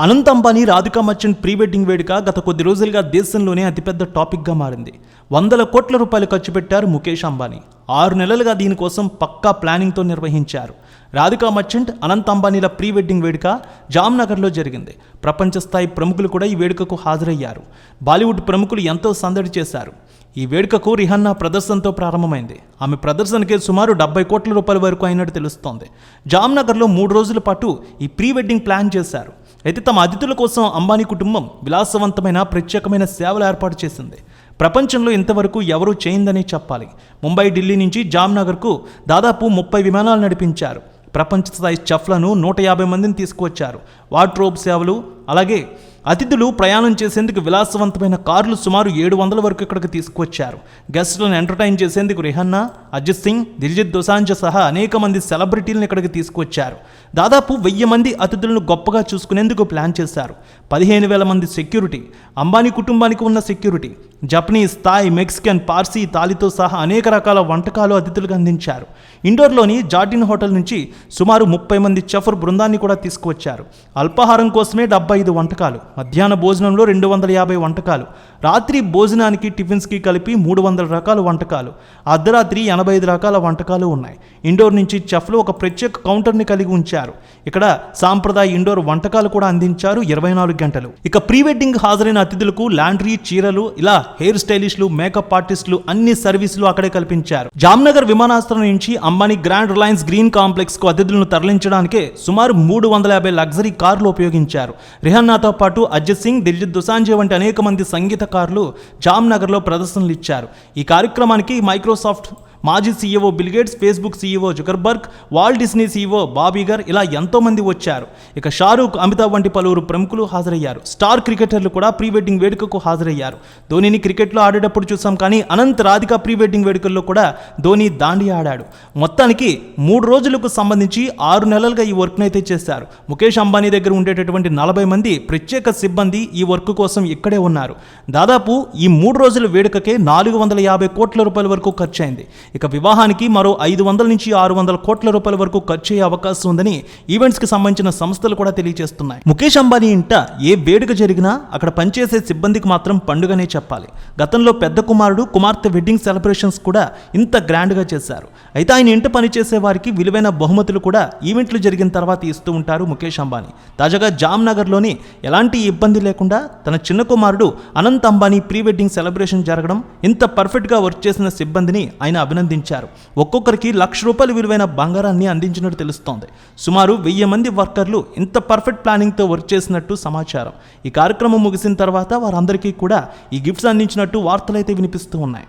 Anant Ambani Radhika Merchant pre wedding వేడుక గత కొద్ది రోజులుగా దేశంలోనే అతిపెద్ద టాపిక్గా మారింది. వందల కోట్ల రూపాయలు ఖర్చు పెట్టారు ముఖేష్ అంబానీ. ఆరు నెలలుగా దీనికోసం పక్కా ప్లానింగ్తో నిర్వహించారు. రాధికా మర్చెంట్ అనంత్ అంబానీల ప్రీ వెడ్డింగ్ వేడుక జామ్నగర్లో జరిగింది. ప్రపంచ స్థాయి ప్రముఖులు కూడా ఈ వేడుకకు హాజరయ్యారు. బాలీవుడ్ ప్రముఖులు ఎంతో సందడి చేశారు. ఈ వేడుకకు రిహన్నా ప్రదర్శనతో ప్రారంభమైంది. ఆమె ప్రదర్శనకే సుమారు డెబ్బై కోట్ల రూపాయల వరకు అయినట్టు తెలుస్తోంది. జామ్నగర్లో మూడు రోజుల పాటు ఈ ప్రీ వెడ్డింగ్ ప్లాన్ చేశారు. అయితే తమ అతిథుల కోసం అంబానీ కుటుంబం విలాసవంతమైన ప్రత్యేకమైన సేవలు ఏర్పాటు చేసింది. ప్రపంచంలో ఇంతవరకు ఎవరూ చేయిందనే చెప్పాలి. ముంబై ఢిల్లీ నుంచి జామ్నగర్కు దాదాపు ముప్పై విమానాలు నడిపించారు. ప్రపంచ స్థాయి చెఫ్లను నూట యాభై మందిని తీసుకువచ్చారు. వార్డ్రోబ్ సేవలు అలాగే అతిథులు ప్రయాణం చేసేందుకు విలాసవంతమైన కార్లు సుమారు ఏడు వందల వరకు ఇక్కడికి తీసుకువచ్చారు. గెస్టులను ఎంటర్టైన్ చేసేందుకు రిహన్నా అజిత్ సింగ్ దిల్జిత్ దొసాంజ్ సహా అనేక మంది సెలబ్రిటీలను ఇక్కడికి తీసుకువచ్చారు. దాదాపు వెయ్యి మంది అతిథులను గొప్పగా చూసుకునేందుకు ప్లాన్ చేశారు. పదిహేను వేల మంది సెక్యూరిటీ అంబానీ కుటుంబానికి ఉన్న security Japanese Thai Mexican Parsi తాలితో సహా అనేక రకాల వంటకాలు అతిథులకు అందించారు. ఇండోర్లోని జార్డిన్ హోటల్ నుంచి సుమారు ముప్పై మంది చెఫర్ బృందాన్ని కూడా తీసుకువచ్చారు. అల్పాహారం కోసమే డెబ్బై ఐదు వంటకాలు. మధ్యాహ్న భోజనంలో రెండు వందల యాభై వంటకాలు. రాత్రి భోజనానికి టిఫిన్స్కి కలిపి మూడు వందల రకాల వంటకాలు. అర్ధరాత్రి ఎనభై ఐదు రకాల వంటకాలు ఉన్నాయి. ఇండోర్ నుంచి చెఫ్లు ఒక ప్రత్యేక కౌంటర్ని కలిగి ఉంచారు. ఇక్కడ సాంప్రదాయ ఇండోర్ వంటకాలు కూడా అందించారు ఇరవై నాలుగు గంటలు. ఇక ప్రీ వెడ్డింగ్ హాజరైన అతిథులకు లాండ్రీ చీరలు ఇలా హెయిర్ స్టైలిస్టులు మేకప్ ఆర్టిస్టులు అన్ని సర్వీసులు అక్కడే కల్పించారు. జామ్నగర్ విమానాశ్రయం నుంచి అంబానీ గ్రాండ్ రిలయన్స్ గ్రీన్ కాంప్లెక్స్కు అతిథులను తరలించడానికే సుమారు మూడు వందల యాభై లగ్జరీ కార్లు ఉపయోగించారు. రిహన్నాతో పాటు అజిత్ సింగ్ దిల్జిత్ దుసాంజే వంటి అనేక మంది సంగీత సంగీతకారులు జామ్నగర్లో ప్రదర్శనలు ఇచ్చారు. ఈ కార్యక్రమానికి మైక్రోసాఫ్ట్ మాజీ CEO Bill Gates Facebook CEO Zuckerberg Walt Disney CEO Bob Iger ఇలా ఎంతోమంది వచ్చారు. ఇక షారూక్ అమితాబ్ వంటి పలువురు ప్రముఖులు హాజరయ్యారు. స్టార్ క్రికెటర్లు కూడా ప్రీ వెడ్డింగ్ వేడుకకు హాజరయ్యారు. ధోనిని క్రికెట్లో ఆడేటప్పుడు చూసాం కానీ అనంత్ రాధిక ప్రీ వెడ్డింగ్ వేడుకల్లో కూడా ధోని దాండి ఆడాడు. మొత్తానికి మూడు రోజులకు సంబంధించి ఆరు నెలలుగా ఈ వర్క్ను అయితే చేశారు. ముఖేష్ అంబానీ దగ్గర ఉండేటటువంటి నలభై మంది ప్రత్యేక సిబ్బంది ఈ వర్క్ కోసం ఇక్కడే ఉన్నారు. దాదాపు ఈ మూడు రోజుల వేడుకకే నాలుగు వందల యాభై కోట్ల రూపాయల వరకు ఖర్చు అయింది ఇక వివాహానికి మరో ఐదు వందల నుంచి ఆరు వందల కోట్ల రూపాయల వరకు ఖర్చు అయ్యే అవకాశం ఉందని ఈవెంట్స్కి సంబంధించిన సంస్థలు కూడా తెలియజేస్తున్నాయి. ముఖేష్ అంబానీ ఇంట ఏ వేడుక జరిగినా అక్కడ పనిచేసే సిబ్బందికి మాత్రం పండుగనే చెప్పాలి. గతంలో పెద్ద కుమారుడు కుమార్తె వెడ్డింగ్ సెలబ్రేషన్స్ కూడా ఇంత గ్రాండ్గా చేశారు. అయితే ఆయన ఇంట పనిచేసే వారికి విలువైన బహుమతులు కూడా ఈవెంట్లు జరిగిన తర్వాత ఇస్తూ ఉంటారు ముఖేష్ అంబానీ. తాజాగా జామ్నగర్లోని ఎలాంటి ఇబ్బంది లేకుండా తన చిన్న కుమారుడు Anant Ambani pre wedding celebration జరగడం ఇంత పర్ఫెక్ట్గా వర్క్ చేసిన సిబ్బందిని ఆయన అభినందించారు. ఒక్కొక్కరికి లక్ష రూపాయల విలువైన బంగారాన్ని అందించినట్టు తెలుస్తోంది. సుమారు వెయ్యి మంది వర్కర్లు ఇంత పర్ఫెక్ట్ ప్లానింగ్తో వర్క్ చేసినట్టు సమాచారం. ఈ కార్యక్రమం ముగిసిన తర్వాత వారందరికీ కూడా ఈ గిఫ్ట్స్ అందించినట్టు వార్తలైతే వినిపిస్తూ ఉన్నాయి.